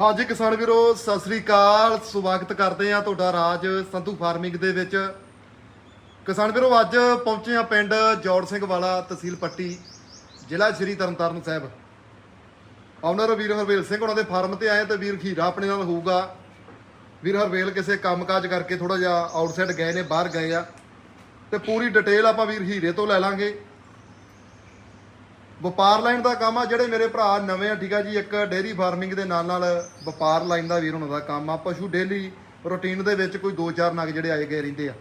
ਹਾਂਜੀ ਕਿਸਾਨ ਵੀਰੋ, ਸਤਿ ਸ੍ਰੀ ਅਕਾਲ। ਸਵਾਗਤ ਕਰਦੇ ਆ ਤੁਹਾਡਾ ਰਾਜ ਸੰਧੂ ਫਾਰਮਿੰਗ ਦੇ ਵਿੱਚ। ਕਿਸਾਨ ਵੀਰੋ, ਅੱਜ ਪਹੁੰਚੇ ਆ ਪਿੰਡ ਜੋੜ ਸਿੰਘ ਵਾਲਾ ਤਹਿਸੀਲ ਪੱਟੀ, ਜ਼ਿਲ੍ਹਾ ਸ਼੍ਰੀ ਤਰਨਤਾਰਨ ਸਾਹਿਬ। ਆਨਰ ਵੀਰ ਹਰਵੇਲ ਸਿੰਘ ਉਹਨਾਂ ਦੇ ਫਾਰਮ ਤੇ ਆਏ ਤੇ ਵੀਰ ਖੀਰਾ ਆਪਣੇ ਨਾਲ ਹੋਊਗਾ। ਵੀਰ ਹਰਵੇਲ, ਕਿਸੇ ਕੰਮਕਾਜ ਕਰਕੇ ਥੋੜਾ ਜਿਹਾ ਆਊਟਸਾਈਡ ਗਏ ਨੇ, ਬਾਹਰ ਗਏ ਆ। ਤੇ ਪੂਰੀ ਡਿਟੇਲ ਆਪਾਂ ਵੀਰ ਹੀਰੇ ਤੋਂ ਲੈ ਲਾਂਗੇ। ਵਪਾਰ ਲਾਈਨ ਦਾ ਕੰਮ ਆ, ਜਿਹੜੇ ਮੇਰੇ ਭਰਾ ਨਵੇਂ ਆ, ਠੀਕ ਆ ਜੀ, ਇੱਕ ਡੇਅਰੀ ਫਾਰਮਿੰਗ ਦੇ ਨਾਲ ਨਾਲ ਵਪਾਰ ਲਾਈਨ ਦਾ ਵੀਰ ਉਹਨਾਂ ਦਾ ਕੰਮ ਆ। ਪਸ਼ੂ ਡੇਲੀ ਰੂਟੀਨ ਦੇ ਵਿੱਚ ਕੋਈ 2-4 ਨਗ ਜਿਹੜੇ ਆਏ ਗਏ ਰਹਿੰਦੇ ਆ।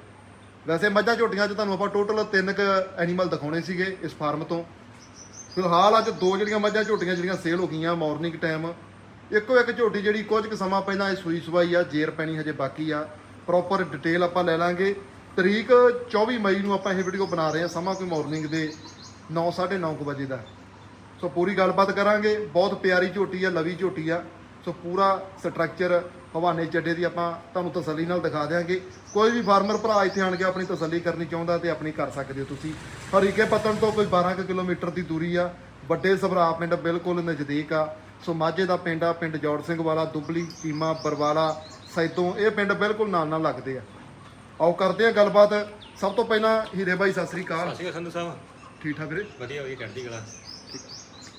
ਵੈਸੇ ਮੱਝਾਂ ਝੋਟੀਆਂ 'ਚ ਤੁਹਾਨੂੰ ਆਪਾਂ ਟੋਟਲ ਤਿੰਨ ਕ ਐਨੀਮਲ ਦਿਖਾਉਣੇ ਸੀਗੇ ਇਸ ਫਾਰਮ ਤੋਂ। ਫਿਲਹਾਲ ਅੱਜ ਦੋ ਜਿਹੜੀਆਂ ਮੱਝਾਂ ਝੋਟੀਆਂ ਜਿਹੜੀਆਂ ਸੇਲ ਹੋ ਗਈਆਂ ਮਾਰਨਿੰਗ ਟਾਈਮ ਇੱਕੋ ਇੱਕ ਝੋਟੀ ਜਿਹੜੀ ਕੁਝ ਕੁ ਸਮਾਂ ਪਹਿਲਾਂ ਇਹ ਸੂਈ ਸਵਾਈ ਆ, ਜੇਰ ਪੈਣੀ ਹਜੇ ਬਾਕੀ ਆ। ਪ੍ਰੋਪਰ ਡਿਟੇਲ ਆਪਾਂ ਲੈ ਲਾਂਗੇ। ਤਰੀਕ 24 ਮਈ ਨੂੰ ਆਪਾਂ ਇਹ ਵੀਡੀਓ ਬਣਾ ਰਹੇ ਹਾਂ ਸਮਾਂ ਕੋਈ ਮਾਰਨਿੰਗ ਦੇ 9:30 ਵਜੇ ਦਾ। ਸੋ ਪੂਰੀ ਗੱਲਬਾਤ ਕਰਾਂਗੇ। ਬਹੁਤ ਪਿਆਰੀ ਝੋਟੀ ਆ, ਲਵੀ ਝੋਟੀ ਆ। ਸੋ ਪੂਰਾ ਸਟਰਕਚਰ ਹਵਾਨੇ ਚੱਡੇ ਦੀ ਆਪਾਂ ਤੁਹਾਨੂੰ ਤਸੱਲੀ ਨਾਲ ਦਿਖਾ ਦਿਆਂਗੇ। ਕੋਈ ਵੀ ਫਾਰਮਰ ਭਰਾ ਇੱਥੇ ਆਣ ਕੇ ਆਪਣੀ ਤਸੱਲੀ ਕਰਨੀ ਚਾਹੁੰਦਾ ਤੇ ਆਪਣੀ ਕਰ ਸਕਦੇ ਹੋ ਤੁਸੀਂ। ਹਰੀਕੇ ਪੱਤਣ ਤੋਂ ਕੋਈ 12 ਕੁ ਕਿਲੋਮੀਟਰ ਦੀ ਦੂਰੀ ਆ। ਵੱਡੇ ਸਭਰਾ ਪਿੰਡ ਬਿਲਕੁਲ ਨਜ਼ਦੀਕ ਆ। ਸੋ ਮਾਝੇ ਦਾ ਪਿੰਡ ਆ, ਪਿੰਡ ਜੋੜ ਸਿੰਘ ਵਾਲਾ, ਦੁਬਲੀ ਚੀਮਾ ਬਰਵਾਲਾ ਸੈਦੋਂ ਇਹ ਪਿੰਡ ਬਿਲਕੁਲ ਨਾਲ ਨਾਲ ਲੱਗਦੇ ਆ। ਆਓ ਕਰਦੇ ਆ ਗੱਲਬਾਤ। ਸਭ ਤੋਂ ਪਹਿਲਾਂ ਹੀਰੇ ਬਾਈ ਸਤਿ ਸ੍ਰੀ ਅਕਾਲ। ਸਤਿ ਸ਼੍ਰੀ ਅਕਾਲ ਸੰਧੂ ਸਾਹਿਬ। ਠੀਕ ਠਾਕ ਵੀਰੇ? ਵਧੀਆ ਵਧੀਆ ਚੜ੍ਹਦੀ ਕਲਾ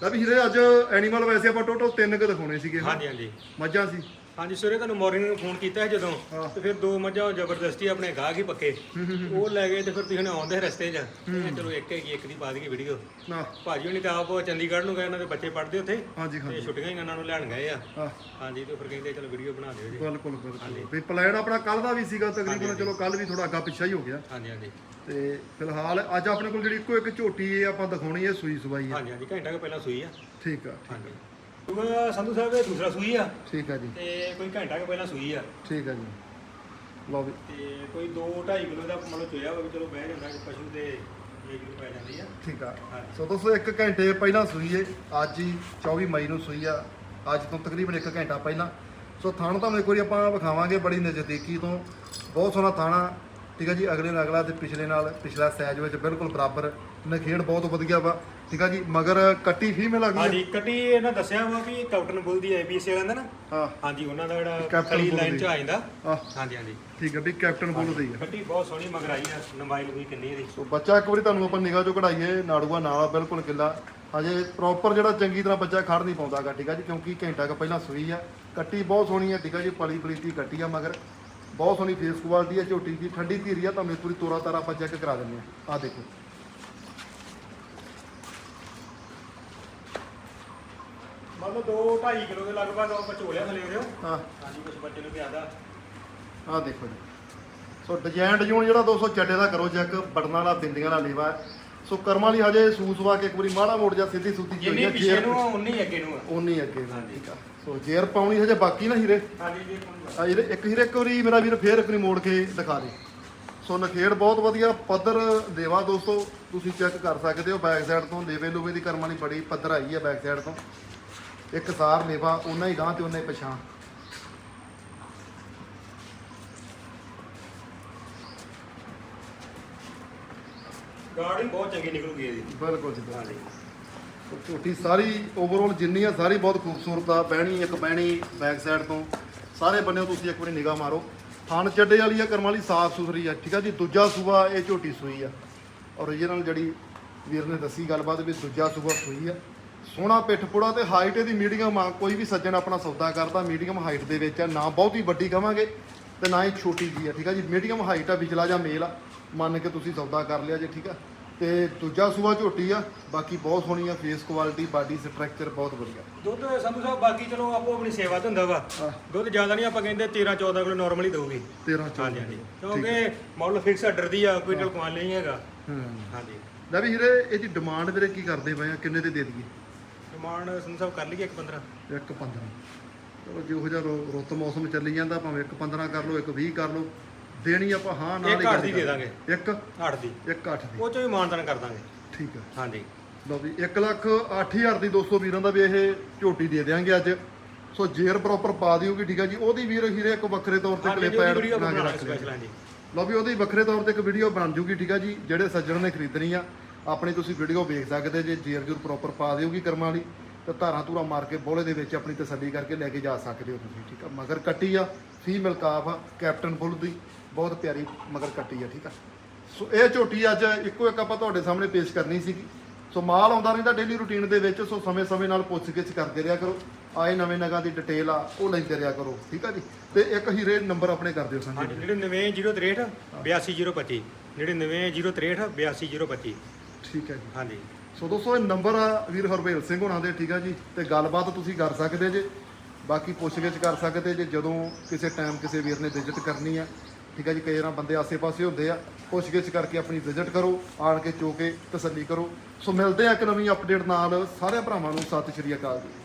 ਤਾਂ ਵੀ ਹੀਰੇ ਅੱਜ ਐਨੀਮਲ ਵੈਸੇ ਆਪਾਂ ਟੋਟਲ ਤਿੰਨ ਕੁ ਦਿਖਾਉਣੇ ਸੀਗੇ? ਹਾਂਜੀ ਹਾਂਜੀ। ਮੱਝਾਂ ਸੀ। ਹਾਂਜੀ ਸਵੇਰੇ ਤੁਹਾਨੂੰ ਮਾਰਨਿੰਗ ਨੂੰ ਫੋਨ ਕੀਤਾ ਜਦੋਂ ਹਾਂ। ਤੇ ਫਿਰ ਦੋ ਮੱਝਾਂ ਜ਼ਬਰਦਸਤੀ ਆਪਣੇ ਗਾਹ ਹੀ ਪੱਕੇ। ਉਹ ਲੈ ਗਏ ਤੇ ਫਿਰ ਤੁਸੀਂ ਆਉਂਦੇ ਰਸਤੇ 'ਚ ਮੈਂ ਚਲੋ ਇੱਕ ਹੈਗੀ ਇੱਕ ਦੀ ਪਾ ਦਈਏ ਵੀਡੀਓ ਨਾ ਭਾਜੀ ਹੁਣੀ ਤਾਂ ਆਪ ਚੰਡੀਗੜ੍ਹ ਨੂੰ ਗਏ ਉਹਨਾਂ ਦੇ ਬੱਚੇ ਪੜ੍ਹਦੇ ਉੱਥੇ। ਹਾਂਜੀ ਤੇ ਛੁੱਟੀਆਂ ਹੀ ਉਹਨਾਂ ਨੂੰ ਲੈਣ ਗਏ ਆ। ਹਾਂ। ਹਾਂਜੀ ਤੇ ਫਿਰ ਕਹਿੰਦੇ ਚਲੋ ਵੀਡੀਓ ਬਣਾ ਦਿਓ ਜੀ। ਬਿਲਕੁਲ ਬਿਲਕੁਲ। ਵੀ ਪਲਾਨ ਆਪਣਾ ਕੱਲ ਦਾ ਵੀ ਸੀਗਾ ਤਕਰੀਬਨ ਚਲੋ ਕੱਲ ਵੀ ਥੋੜਾ ਅੱਗਾ ਪਿੱਛਾ ਹੀ ਹੋ ਗਿਆ। ਹਾਂਜੀ ਹਾਂਜੀ। ਤੇ ਫਿਲਹਾਲ ਅੱਜ ਆਪਣੇ ਕੋਲ ਜਿਹੜੀ ਇੱਕੋ ਇੱਕ ਝੋਟੀ ਇਹ ਆਪਾਂ ਦਿਖਾਉਣੀ ਹੈ ਸੂਈ ਸਵਾਈ ਹੈ ਹਾਂਜੀ ਹਾਂਜੀ। ਘੰਟਾ ਕੁ ਪਹਿਲਾਂ ਸੂਈ ਆ ਠੀਕ ਆ। ਹਾਂਜੀ। ਸੰਧੂ ਸਾਹਿਬ ਇਹ ਦੂਸਰਾ ਸੂਈ ਆ। ਠੀਕ ਆ ਜੀ। ਤੇ ਕੋਈ ਘੰਟਾ ਕੁ ਪਹਿਲਾਂ ਸੂਈ ਆ। ਠੀਕ ਆ ਜੀ। ਲਓ ਵੀ। ਤੇ ਕੋਈ 2 2.5 ਕਿਲੋ ਦਾ ਮਤਲਬ ਚੋਇਆ ਵਾ ਵੀ ਚਲੋ ਬਹਿ ਜਾਂਦਾ ਕਿ ਪਸ਼ੂ ਤੇ ਇਹ ਕਿਲੋ ਪੈ ਜਾਂਦੀ ਆ। ਠੀਕ ਆ। ਹਾਂਜੀ। ਸੋ ਦੋਸਤੋ ਇੱਕ ਘੰਟੇ ਪਹਿਲਾਂ ਸੂਈ ਹੈ ਅੱਜ ਹੀ 24 ਮਈ ਨੂੰ ਸੂਈ ਆ। ਅੱਜ ਤੋਂ ਤਕਰੀਬਨ ਇੱਕ ਘੰਟਾ ਪਹਿਲਾਂ। ਸੋ ਥਾਣ ਤੁਹਾਨੂੰ ਇੱਕ ਵਾਰੀ ਆਪਾਂ ਵਿਖਾਵਾਂਗੇ ਬੜੀ ਨਜ਼ਦੀਕੀ ਤੋਂ। ਬਹੁਤ ਸੋਹਣਾ ਥਾਣਾ। ਠੀਕ ਆ ਜੀ ਅਗਲੇ ਨਾਲ ਅਗਲਾ ਤੇ ਪਿਛਲੇ ਨਾਲ ਪਿਛਲਾ ਸਾਈਜ਼ ਵਿੱਚ ਬਿਲਕੁਲ ਬਰਾਬਰ ਨਖੇੜ ਬਹੁਤ ਵਧੀਆ ਵਾ ਠੀਕ ਆ ਜੀ ਮਗਰ ਕੱਟੀ ਫੀਮੇਲ ਆ ਗਈ ਹਾਂਜੀ ਕੱਟੀ ਇਹਨਾਂ ਦੱਸਿਆ ਵਾ ਵੀ ਕੈਪਟਨ ਬੁੱਲ ਦੀ ਆਈਪੀਐਸ ਵਾਲਾ ਦਾ ਨਾ। ਹਾਂ। ਹਾਂਜੀ ਉਹਨਾਂ ਦਾ ਜਿਹੜਾ ਖਲੀ ਬੁੱਲ ਲਾਈਨ ਦੀ। ਚ ਆ ਜਾਂਦਾ। ਹਾਂ। ਹਾਂਜੀ ਹਾਂਜੀ। ਠੀਕ ਆ ਵੀ ਕੈਪਟਨ ਬੁੱਲ ਦੀ ਆ। ਕੱਟੀ ਬਹੁਤ ਸੋਹਣੀ ਮਗਰ ਆਈ ਆ ਲੰਬਾਈ ਲੰਬੀ ਕਿੰਨੀ ਇਹਦੀ। ਸੋ ਬੱਚਾ ਇੱਕ ਵਾਰੀ ਤੁਹਾਨੂੰ ਆਪਾਂ ਨਿਗਾਹ ਚੋਂ ਕਢਾਈਏ ਨਾੜੂਆ ਨਾਲਾ ਬਿਲਕੁਲ ਕਿੱਲਾ ਹਜੇ ਪ੍ਰੋਪਰ ਜਿਹੜਾ ਚੰਗੀ ਤਰ੍ਹਾਂ ਬੱਚਾ ਖੜ ਨਹੀਂ ਪਾਉਂਦਾਗਾ ਠੀਕ ਆ ਜੀ ਕਿਉਂਕਿ ਘੰਟਾ ਕੁ ਪਹਿਲਾਂ ਸੂਈ ਆ। ਕੱਟੀ ਬਹੁਤ ਸੋਹਣੀ ਆ ਠੀਕ ਆ ਜੀ ਪਲੀ ਪਲੀਤੀ ਕੱਟੀ ਆ ਮਗਰ। ਬਹੁਤ ਸੋਹਣੀ ਫੇਸ ਕੁਆਲਿਟੀ ਆ ਝੋਟੀ ਦੀ ਠੰਡੀ ਧੀਰੀ ਆ ਤੁਹਾਨੂੰ ਵਾਰੀ ਤੋਰਾ ਤਾਰਾ ਆਪਾਂ ਚੈੱਕ ਕਰਾ ਦਿੰਦੇ ਆ ਆ ਦੇਖੋ। ਮੰਨ ਲਓ 2 2.5 ਕਿਲੋ ਦੇ ਲਗਭਗ ਉਹ ਪਚੋਲਿਆ ਥਲੇ ਉਹਦੇ ਹਾਂ। ਹਾਂਜੀ ਕੁਝ ਬੱਚੇ ਨੂੰ ਵੀ ਆਦਾ। ਆ ਦੇਖੋ ਜੀ। ਸੋ ਡਿਜ਼ਾਈਨ ਡਿਜ਼ਾਈਨ ਜਿਹੜਾ 200 ਚੱਡੇ ਦਾ ਕਰੋ ਚੈੱਕ ਬਟਨਾਂ ਵਾਲਾ ਬਿੰਦੀਆਂ ਵਾਲਾ ਲੇਵਾ। ਹੈ। ਸੋ ਕਰਮਾਂ ਵਾਲੀ ਹਜੇ ਸੂਸਵਾ ਕੇ ਇੱਕ ਵਾਰੀ ਮਾੜਾ ਮੋੜ ਜਾ ਸਿੱਧੀ ਜਿਹੀ ਜਿੰਨੀ ਹੋਈ ਆ, ਪਿੱਛੇ ਜੇਰ ਨੂੰ ਆ ਉਨੀ ਅੱਗੇ ਨੂੰ ਆ। ਉਨੀ ਅੱਗੇ ਹਾਂਜੀ। ਠੀਕ ਆ। ਸੋ ਜੇਰ ਪਾਉਣੀ ਹਜੇ ਬਾਕੀ ਨਾ ਹੀਰੇ। ਹਾਂਜੀ ਜੀ ਆ ਇਹਦੇ ਇੱਕ ਹੀਰੇ ਇੱਕ ਵਾਰੀ ਮੇਰਾ ਵੀਰ ਫੇਰ ਇੱਕ ਵਾਰੀ ਮੋੜ ਕੇ ਦਿਖਾ ਦੇ। ਸੋ ਨਖੇੜ ਬਹੁਤ ਵਧੀਆ ਪੱਧਰ ਦੇਵਾ ਦੋਸਤੋ ਤੁਸੀਂ ਚੈੱਕ ਕਰ ਸਕਦੇ ਹੋ ਬੈਕ ਸਾਈਡ ਤੋਂ। ਲੇਵੇ ਲੂਵੇ ਦੀ ਕਰਮਾਂ ਦੀ ਬੜੀ ਪੱਧਰ ਆਈ ਹੈ ਬੈਕ ਸਾਈਡ ਤੋਂ। ਇੱਕ ਸਾਰ ਲੇਵਾ ਉਹਨਾਂ ਹੀ ਗਾਂ ਤੇ ਉਹਨਾਂ ਹੀ ਪਛਾਣ। ਗਾੜੀ ਬਹੁਤ ਚੰਗੀ ਨਿਕਲੂਗੀ ਇਹਦੀ। ਬਿਲਕੁਲ ਜੀ, ਬਿਲਕੁਲ। ਸੋ ਝੋਟੀ ਸਾਰੀ ਓਵਰਆਲ ਜਿੰਨੀ ਆ ਸਾਰੀ ਬਹੁਤ ਖੂਬਸੂਰਤ ਆ, ਬਹਿਣੀ, ਇੱਕ ਬਹਿਣੀ ਬੈਕ ਸਾਈਡ ਤੋਂ। ਸਾਰੇ ਬੰਨਿਓ ਤੁਸੀਂ ਇੱਕ ਵਾਰੀ ਨਿਗਾਹ ਮਾਰੋ। ਥਣ ਚੱਡੇ ਵਾਲੀ ਆ, ਕਰਮ ਵਾਲੀ ਸਾਫ਼ ਸੁਥਰੀ ਆ, ਠੀਕ ਆ ਜੀ? ਦੂਜਾ ਸੂਬਾ ਇਹ ਝੋਟੀ ਸੂਈ ਆ। ਔਰੀਜਨਲ ਜਿਹੜੀ ਵੀਰ ਨੇ ਦੱਸੀ ਗੱਲਬਾਤ ਵੀ ਦੂਜਾ ਸੂਬਾ ਸੂਈ ਆ। ਸੋਹਣਾ ਪਿੱਠ ਪੁੜਾ ਤੇ ਹਾਈਟ ਇਹਦੀ ਮੀਡੀਅਮ ਆ, ਕੋਈ ਵੀ ਸੱਜਣ ਆਪਣਾ ਸੌਦਾ ਕਰਦਾ ਮੀਡੀਅਮ ਹਾਈਟ ਦੇ ਵਿੱਚ ਆ। ਨਾ ਬਹੁਤੀ ਵੱਡੀ ਕਵਾਂਗੇ ਤੇ ਨਾ ਹੀ ਛੋਟੀ ਜੀ ਆ, ਠੀਕ ਆ ਜੀ? ਮੀਡੀਅਮ ਹਾਈਟ ਆ ਵਿਚਲਾ ਜਾਂ ਮੇਲ ਆ। ਮੰਨ ਕੇ ਤੁਸੀਂ ਸੌਦਾ ਕਰ ਲਿਆ ਜੇ ਠੀਕ ਆ? ਤੇ ਦੂਜਾ ਸੂਆ ਝੋਟੀ ਆ ਬਾਕੀ ਬਹੁਤ ਸੋਹਣੀ ਆ ਫੇਸ ਕੁਆਲਿਟੀ ਬਾਡੀ ਸਟਰਕਚਰ ਬਹੁਤ ਵਧੀਆ। ਦੁੱਧ ਸੰਧੂ ਸਾਹਿਬ ਬਾਕੀ ਚਲੋ ਆਪੋ ਆਪਣੀ ਸੇਵਾ ਤੇ ਹੁੰਦਾ ਵਾ। ਦੁੱਧ ਜ਼ਿਆਦਾ ਨਹੀਂ ਆਪਾਂ ਕਹਿੰਦੇ 13 14 ਕਿਲੋ ਨਾਰਮਲੀ ਦਊਗੀ। 13 ਹਾਂਜੀ ਹਾਂਜੀ। ਕਿਉਂਕਿ ਮਾਡਲ ਫਿਕਸ ਆਰਡਰ ਦੀ ਆ ਕੋਈ ਢਲਕਵਾਨ ਨਹੀਂ ਹੈਗਾ। ਹਾਂਜੀ। ਲੈ ਵੀ ਹੀਰੇ ਇਹਦੀ ਡਿਮਾਂਡ ਵੀਰੇ ਕੀ ਕਰਦੇ ਪਏ ਆ? ਕਿੰਨੇ ਦੇ ਦੇ ਦਈਏ? ਡਿਮਾਂਡ ਸੰਧੂ ਸਾਹਿਬ ਕਰ ਲਈਏ ਇੱਕ 15 ਇੱਕ 15 ਚਲੋ ਜਿਹੋ ਜਿਹਾ ਰੁੱਤ ਮੌਸਮ ਚੱਲੀ ਜਾਂਦਾ ਭਾਵੇਂ ਇੱਕ 15 ਕਰ ਲਓ ਇੱਕ 20 ਕਰ ਲਓ। ਦੇਣੀ ਆਪਾਂ ਹਾਂ ਨਾਲ ਇੱਕ ਅੱਠ ਦੀ ਦੇ ਦਾਂਗੇ। ਇੱਕ? 8 ਦੀ। ਇੱਕ 8 ਦੀ। ਉਹ ਚੋਂ ਵੀ ਮਾਨਦਾਨ ਕਰ ਦਾਂਗੇ। ਠੀਕ ਆ। ਹਾਂਜੀ। ਲਓ ਵੀ 1 ਲੱਖ 8000 ਦੀ 200 ਵੀਰਾਂ ਦਾ ਵੀ ਇਹ ਝੋਟੀ ਦੇ ਦੇਾਂਗੇ ਅੱਜ। ਸੋ ਜੇਰ ਪ੍ਰੋਪਰ ਪਾ ਦਿਓਗੀ ਠੀਕ ਆ ਜੀ। ਉਹਦੀ ਵੀਰ ਹੀਰੇ ਇੱਕ ਵੱਖਰੇ ਤੌਰ ਤੇ ਕਲਿੱਪ ਐਡ ਬਣਾ ਕੇ ਰੱਖ ਹਾਂਜੀ। ਲਓ ਵੀ ਉਹਦੀ ਵੱਖਰੇ ਤੌਰ ਤੇ ਇੱਕ ਵੀਡੀਓ ਬਣ ਜੂਗੀ ਠੀਕ ਆ ਜੀ ਜਿਹੜੇ ਸੱਜਣ ਨੇ ਖਰੀਦਣੀ ਆ। ਆਪਣੀ ਤੁਸੀਂ ਵੀਡੀਓ ਵੇਖ ਸਕਦੇ ਜੇ ਜੇਰ ਜੂਰ ਪ੍ਰੋਪਰ ਪਾ ਦਿਓਗੀ ਕਰਮਾਂ ਵਾਲੀ ਤੇ ਧਾਰਾਂ ਧੂਰਾ ਮਾਰ ਕੇ ਬੋਲੇ ਦੇ ਵਿੱਚ ਆਪਣੀ ਤਸੱਲੀ ਕਰਕੇ ਲੈ ਕੇ ਜਾ ਸਕਦੇ ਹੋ ਤੁਸੀਂ ਠੀਕ ਆ। ਮਗਰ ਕੱਟੀ ਆ ਫੀਮੇਲ ਕਾਫ ਆ ਕੈਪਟਨ ਫੁੱਲ ਦੀ। ਬਹੁਤ ਪਿਆਰੀ ਮਗਰ ਕੱਟੀ ਆ ਠੀਕ ਆ? ਸੋ ਇਹ ਝੋਟੀ ਅੱਜ ਇੱਕੋ ਇੱਕ ਆਪਾਂ ਤੁਹਾਡੇ ਸਾਹਮਣੇ ਪੇਸ਼ ਕਰਨੀ ਸੀਗੀ। ਸੋ ਮਾਲ ਆਉਂਦਾ ਰਹਿੰਦਾ ਡੇਲੀ ਰੂਟੀਨ ਦੇ ਵਿੱਚ ਸੋ ਸਮੇਂ-ਸਮੇਂ ਨਾਲ ਪੁੱਛ-ਗਿੱਛ ਕਰਦੇ ਰਿਹਾ ਕਰੋ। ਆਏ ਨਵੇਂ ਨਗਾਂ ਦੀ ਡਿਟੇਲ ਆ ਉਹ ਲੈਂਦੇ ਰਿਹਾ ਕਰੋ ਠੀਕ ਆ ਜੀ? ਤੇ ਇੱਕ ਹੀਰੇ ਨੰਬਰ ਆਪਣੇ ਕਰ ਦਿਓ ਸੰਜੇ ਹਾਂਜੀ 99063 82025 99063 82025 ਠੀਕ ਹੈ ਜੀ। ਹਾਂਜੀ। ਸੋ ਦੋਸਤੋ ਇਹ ਨੰਬਰ ਆ ਵੀਰ ਹਰਬੇਲ ਸਿੰਘ ਹੋਣਾ ਦੇ ਠੀਕ ਆ ਜੀ? ਤੇ ਗੱਲਬਾਤ ਤੁਸੀਂ ਕਰ ਸਕਦੇ ਜੇ। ਬਾਕੀ ਪੁੱਛ-ਗਿੱਛ ਕਰ ਸਕਦੇ ਜੇ ਜਦੋਂ ਕਿਸੇ ਟਾਈਮ ਕਿਸੇ ਵੀਰ ਨੇ ਵਿਜ਼ਿਟ ਕਰਨੀ ਆ। ਠੀਕ ਆ ਜੀ, ਕਈ ਵਾਰ ਬੰਦੇ ਆਸੇ-ਪਾਸੇ ਹੁੰਦੇ ਆ। ਪੁੱਛਗਿੱਛ ਕਰਕੇ ਆਪਣੀ ਵਿਜ਼ਿਟ ਕਰੋ, ਆਣ ਕੇ ਚੋ ਕੇ ਤਸੱਲੀ ਕਰੋ। ਸੋ ਮਿਲਦੇ ਆ ਇੱਕ ਨਵੀਂ ਅਪਡੇਟ ਨਾਲ। ਸਾਰਿਆਂ ਭਰਾਵਾਂ ਨੂੰ ਸਤਿ ਸ਼੍ਰੀ ਅਕਾਲ ਜੀ।